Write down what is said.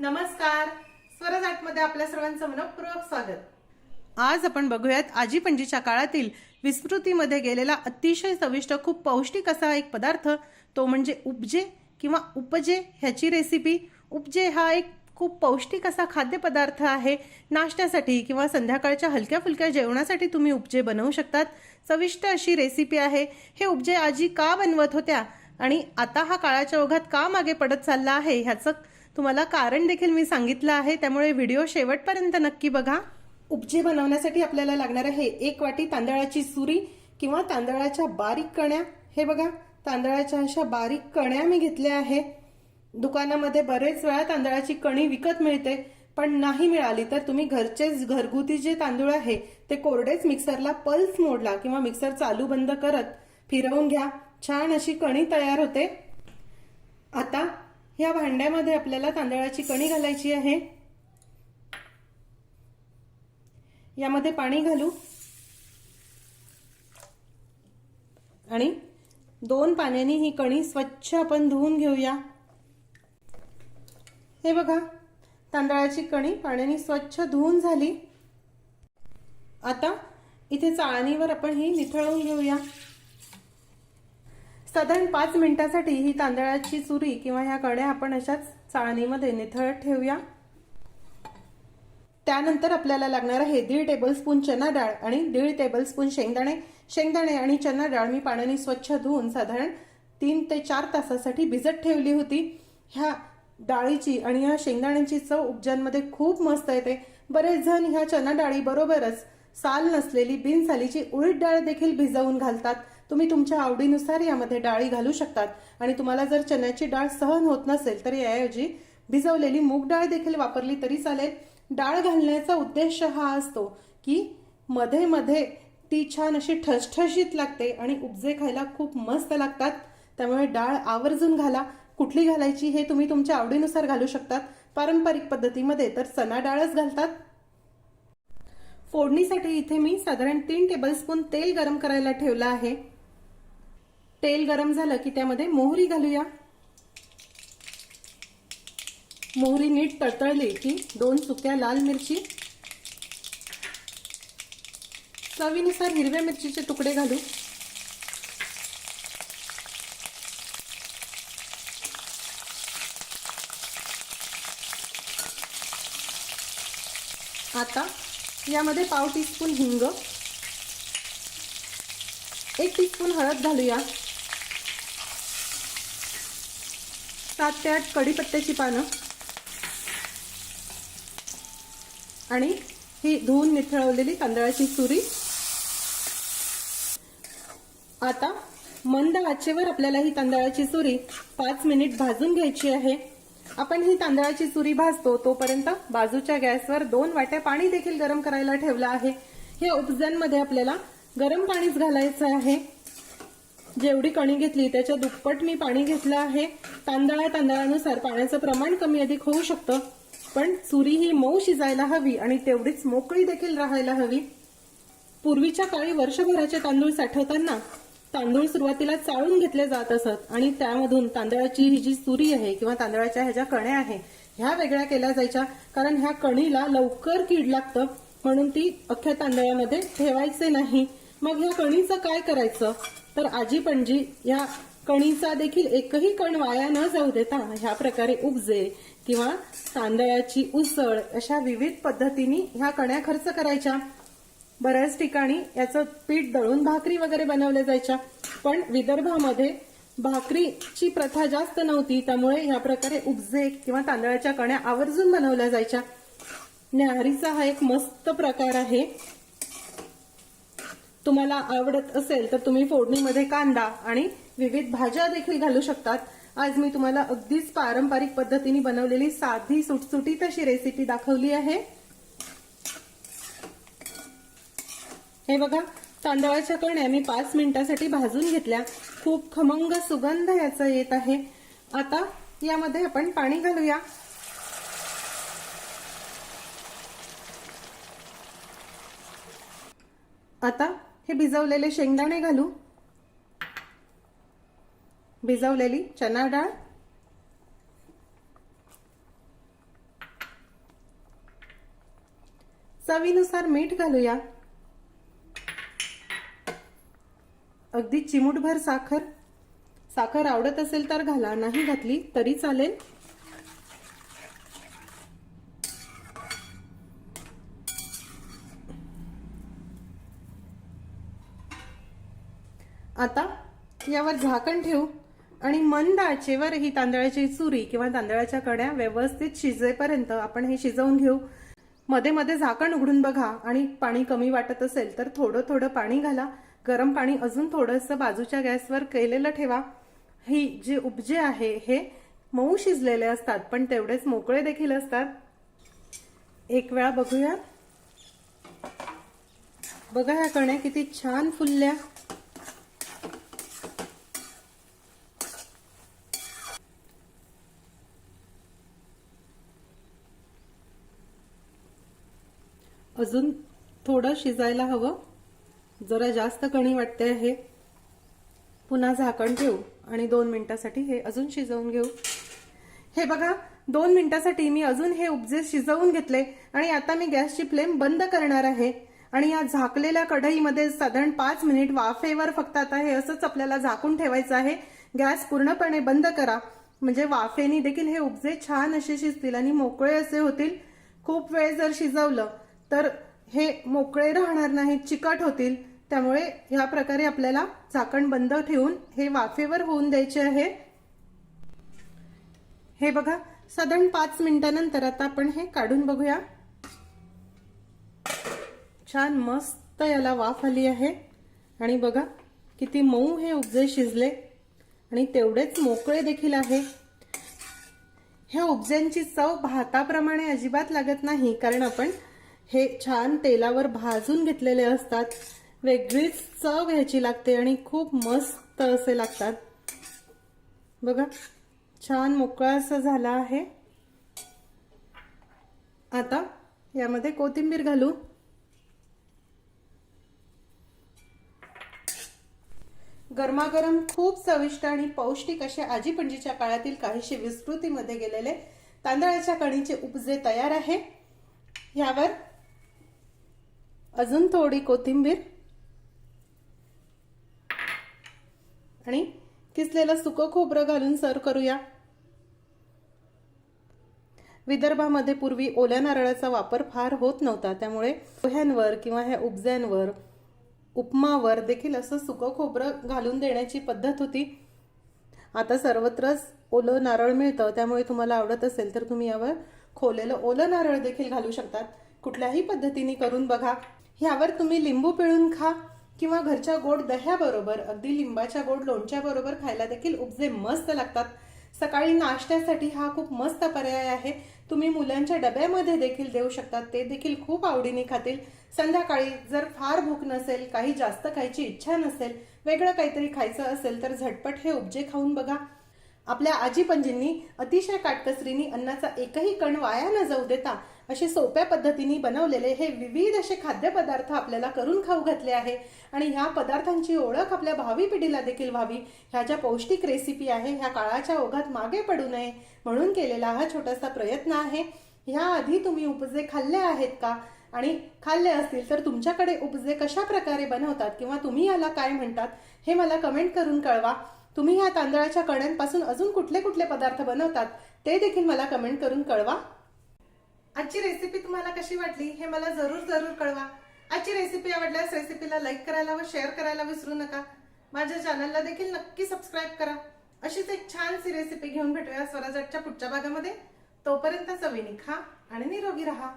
नमस्कार. स्वरजाटमध्ये आपल्या सर्वांचं मनपूर्वक स्वागत. आज आपण बघूयात आजी पणजीच्या काळातील विस्मृतीमध्ये गेलेला अतिशय चविष्ट खूप पौष्टिक असा एक पदार्थ. तो म्हणजे उपजे किंवा उपजे ह्याची रेसिपी उपजे हा एक खूप पौष्टिक असा खाद्यपदार्थ आहे. नाश्त्यासाठी किंवा संध्याकाळच्या हलक्या फुलक्या जेवणासाठी तुम्ही उपजे बनवू शकतात. चविष्ट अशी रेसिपी आहे. हे उपजे आजी का बनवत होत्या? आणि आता हा काळाच्या ओघात का मागे पडत चालला आहे? ह्याचं तुम्हाला कारण देखील मी सांगितलं आहे त्यामुळे व्हिडिओ शेवटपर्यंत नक्की बघा. उपजे बनवण्यासाठी आपल्याला लागणार आहे एक वाटी तांदळाची सुरी किंवा तांदळाच्या बारीक कण्या. हे बघा तांदळाच्या अशा बारीक कण्या मी घेतल्या आहे. दुकानामध्ये बरेच वेळा तांदळाची कणी विकत मिळते पण नाही मिळाली तर तुम्ही घरचेच घरगुती जे तांदूळ आहे ते कोरडेच मिक्सरला पल्स मोडला किंवा मिक्सर चालू बंद करत फिरवून घ्या. छान अशी कणी तयार होते. आता ह्या भांड्यामध्ये आपल्याला तांदळाची कणी घालायची आहे. यामध्ये पाणी घालू. आणि दोन पाण्याने ही कणी स्वच्छ आपण धुवून घेऊया. हे बघा तांदळाची कणी पाण्याने स्वच्छ धुवून झाली. आता इथे चाळणीवर आपण ही निथळवून घेऊया. साधारण पाच मिनिटासाठी ही तांदळाची चुरी किंवा ह्या कड्या आपण अशाच चाळणीमध्ये निथळत ठेवूया. त्यानंतर आपल्याला लागणार आहे दीड टेबलस्पून चना डाळ आणि दीड टेबलस्पून शेंगदाणे. शेंगदाणे आणि चना डाळ मी पाण्याने स्वच्छ धुवून साधारण तीन ते चार तासासाठी भिजत ठेवली होती. ह्या डाळीची आणि ह्या शेंगदाण्याची चव उपजांमध्ये खूप मस्त येते. बरेच जण ह्या चना डाळी बरोबरच साल नसलेली बिनसालीची उडीद डाळ देखील भिजवून घालतात. तुम्ही तुमच्या आवडीनुसार यामध्ये डाळी घालू शकतात. आणि तुम्हाला जर चण्याची डाळ सहन होत नसेल तर याऐवजी भिजवलेली मूग डाळ देखील वापरली तरी चालेल. डाळ घालण्याचा उद्देश हा असतो की मध्ये मध्ये ती छान अशी ठसठशीत लागते आणि उपजे खायला खूप मस्त लागतात. त्यामुळे डाळ आवर्जून घाला. कुठली घालायची हे तुम्ही तुमच्या आवडीनुसार घालू शकतात. पारंपरिक पद्धतीमध्ये तर चना डाळच घालतात. फोडणीसाठी इथे मी साधारण तीन टेबलस्पून तेल गरम करायला ठेवलं आहे. तेल गरम झालं की त्यामध्ये मोहरी घालूया. मोहरी नीट तळतळली की दोन सुक्या लाल मिरची. चवीनुसार हिरव्या मिरचीचे तुकडे घालू. आता यामध्ये पाव टीस्पून हिंग एक टीस्पून हळद घालूया. सात ते आठ कढीपत्त्याची पानं. आणि ही धुवून निथळवलेली तांदळाची चुरी आता मंद आचेवर आपल्याला ही तांदळाची चुरी पाच मिनिट भाजून घ्यायची आहे. आपण ही तांदळाची चुरी भाजतो तोपर्यंत बाजूच्या गॅसवर दोन वाट्या पाणी देखील गरम करायला ठेवलं आहे. या उपजांमध्ये आपल्याला गरम पाणीच घालायचं आहे. जेवढी कणी घेतली त्याच्या दुप्पट मी पाणी घेतलं आहे. तांदळा तांदळानुसार पाण्याचं प्रमाण कमी अधिक होऊ शकतं. पण चुरी ही मऊ शिजायला हवी आणि तेवढीच मोकळी देखील राहायला हवी. पूर्वीच्या काळी वर्षभराचे तांदूळ साठवताना तांदूळ सुरुवातीला चाळून घेतले जात असत आणि त्यामधून तांदळाची ही जी चुरी आहे किंवा तांदळाच्या ह्या ज्या कण्या आहे ह्या वेगळ्या केल्या जायच्या. कारण ह्या कणीला लवकर कीड लागतं म्हणून ती अख्ख्या तांदळामध्ये ठेवायचे नाही. मग ह्या कणीचं काय करायचं? तर आजी पणजी या कणीचा देखील एकही कण वाया न जाऊ देता ह्या प्रकारे उपजे किंवा तांदळाची उसळ अशा विविध पद्धतीने ह्या कण्या खर्च करायच्या. बऱ्याच ठिकाणी याचं पीठ दळून भाकरी वगैरे बनवल्या जायच्या. पण विदर्भामध्ये भाकरीची प्रथा जास्त नव्हती त्यामुळे ह्या प्रकारे उपजे किंवा तांदळाच्या कण्या आवर्जून बनवल्या जायच्या. न्याहारीचा हा एक मस्त प्रकार आहे. तुम्हाला आवडत असेल तर तुम्ही फोडणीमध्ये कांदा आणि विविध भाज्या देखील घालू शकतात. आज मी तुम्हाला अगदीच पारंपरिक पद्धतीने बनवलेली साधी सुटसुटीत अशी रेसिपी दाखवली आहे. हे बघा तांदळाच्या कण्या मी पाच मिनिटासाठी भाजून घेतल्या. खूप खमंग सुगंध याचा येत आहे. आता यामध्ये आपण पाणी घालूया. आता हे भिजवलेले शेंगदाणे घालू. भिजवलेली चना डाळ. चवीनुसार मीठ घालूया. अगदी चिमूटभर साखर. साखर आवडत असेल तर घाला नाही घातली तरी चालेल. आता यावर झाकण ठेवू आणि मंद आचेवर ही तांदळाची चुरी किंवा तांदळाच्या कड्या व्यवस्थित शिजेपर्यंत आपण हे शिजवून घेऊ. मध्ये मध्ये झाकण उघडून बघा आणि पाणी कमी वाटत असेल तर थोडं थोडं पाणी घाला. गरम पाणी अजून थोडंसं बाजूच्या गॅसवर केलेलं ठेवा. ही जे उपजे आहे हे मऊ शिजलेले असतात पण तेवढेच मोकळे देखील असतात. एक वेळा बघूया. बघा ह्या कण्या किती छान फुलल्या. अजून थोडं शिजायला हवं. जरा जास्त कणी वाटते आहे पुन्हा झाकण ठेवू आणि दोन मिनिटासाठी हे अजून शिजवून घेऊ. हे बघा दोन मिनिटासाठी मी अजून हे उपजे शिजवून घेतले आणि आता मी गॅसची फ्लेम बंद करणार आहे. आणि या झाकलेल्या कढईमध्ये साधारण पाच मिनिट वाफेवर फक्त आता हे असंच आपल्याला झाकून ठेवायचं आहे. गॅस पूर्णपणे बंद करा. म्हणजे वाफेनी देखील हे उपजे छान असे शिजतील आणि मोकळे असे होतील. खूप वेळ जर शिजवलं तर हे मोकळे राहणार नाहीत चिकट होतील. त्यामुळे ह्या प्रकारे आपल्याला झाकण बंद ठेवून हे वाफेवर होऊन द्यायचे आहे. हे बघा साधारण पाच मिनिटानंतर आता आपण हे काढून बघूया. छान मस्त याला वाफ आली आहे. आणि बघा किती मऊ हे उपजे शिजले. आणि तेवढेच मोकळे देखील आहे. ह्या उपज्यांची चव भाताप्रमाणे अजिबात लागत नाही कारण आपण हे छान तेलावर भाजून घेतलेले असतात. वेगळीच चव ह्याची लागते आणि खूप मस्त असे लागतात. बघा छान मोकळा असं झाला आहे. आता यामध्ये कोथिंबीर घालू. गरमागरम खूप चविष्ट आणि पौष्टिक असे आजी पणजीच्या काळातील काहीशी विस्तृतीमध्ये गेलेले तांदळाच्या कणीचे उपजे तयार आहे. यावर अजून थोडी कोथिंबीर. आणि किसलेलं सुकं खोबरं घालून सर्व करूया. विदर्भामध्ये पूर्वी ओल्या नारळाचा वापर फार होत नव्हता. त्यामुळे पोह्यांवर किंवा ह्या उपज्यांवर उपमावर देखील असं सुकं खोबरं घालून देण्याची पद्धत होती. आता सर्वत्रच ओलं नारळ मिळतं. त्यामुळे तुम्हाला आवडत असेल तर तुम्ही यावर खोलेलं ओलं नारळ देखील घालू शकतात. कुठल्याही पद्धतीने करून बघा. ह्यावर तुम्ही लिंबू पिळून खा किंवा घरच्या गोड दह्याबरोबर अगदी लिंबाच्या गोड लोणच्याबरोबर खायला देखील उपजे मस्त लागतात. सकाळी नाश्त्यासाठी हा खूप मस्त पर्याय आहे. तुम्ही मुलांच्या डब्यामध्ये देखील देऊ शकतात. ते देखील खूप आवडीने खातील. संध्याकाळी जर फार भूक नसेल काही जास्त खायची इच्छा नसेल वेगळं काहीतरी खायचं असेल तर झटपट हे उपजे खाऊन बघा. आपल्या आजी पंजींनी अतिशय काटकसरीने अन्नाचा एकही कण वाया न जाऊ देता असे सोप्या पद्धतीने बनवलेले हे विविध असे खाद्यपदार्थ आपल्याला करून खाऊ घातले आहे. आणि ह्या पदार्थांची ओळख आपल्या भावी पिढीला देखील व्हावी. ह्या ज्या पौष्टिक रेसिपी आहे ह्या काळाच्या ओघात मागे पडू नये म्हणून केलेला हा छोटासा प्रयत्न आहे. ह्या आधी तुम्ही उपजे खाल्ले आहेत का? आणि खाल्ले असतील तर तुमच्याकडे उपजे कशा प्रकारे बनवतात किंवा तुम्ही याला काय म्हणतात हे मला कमेंट करून कळवा. तुम्ही ह्या तांदळाच्या कण्यांपासून अजून कुठले कुठले पदार्थ बनवतात ते देखील मला कमेंट करून कळवा. आजची रेसिपी तुम्हाला कशी वाटली हे मला जरूर जरूर कळवा. आजची रेसिपी आवडल्यास रेसिपीला लाईक करायला व शेअर करायला विसरू नका. माझ्या चॅनलला देखील नक्की सबस्क्राईब करा. अशीच एक छानशी रेसिपी घेऊन भेटूया स्वराजच्या पुढच्या भागामध्ये. तोपर्यंत चवीने खा आणि निरोगी राहा.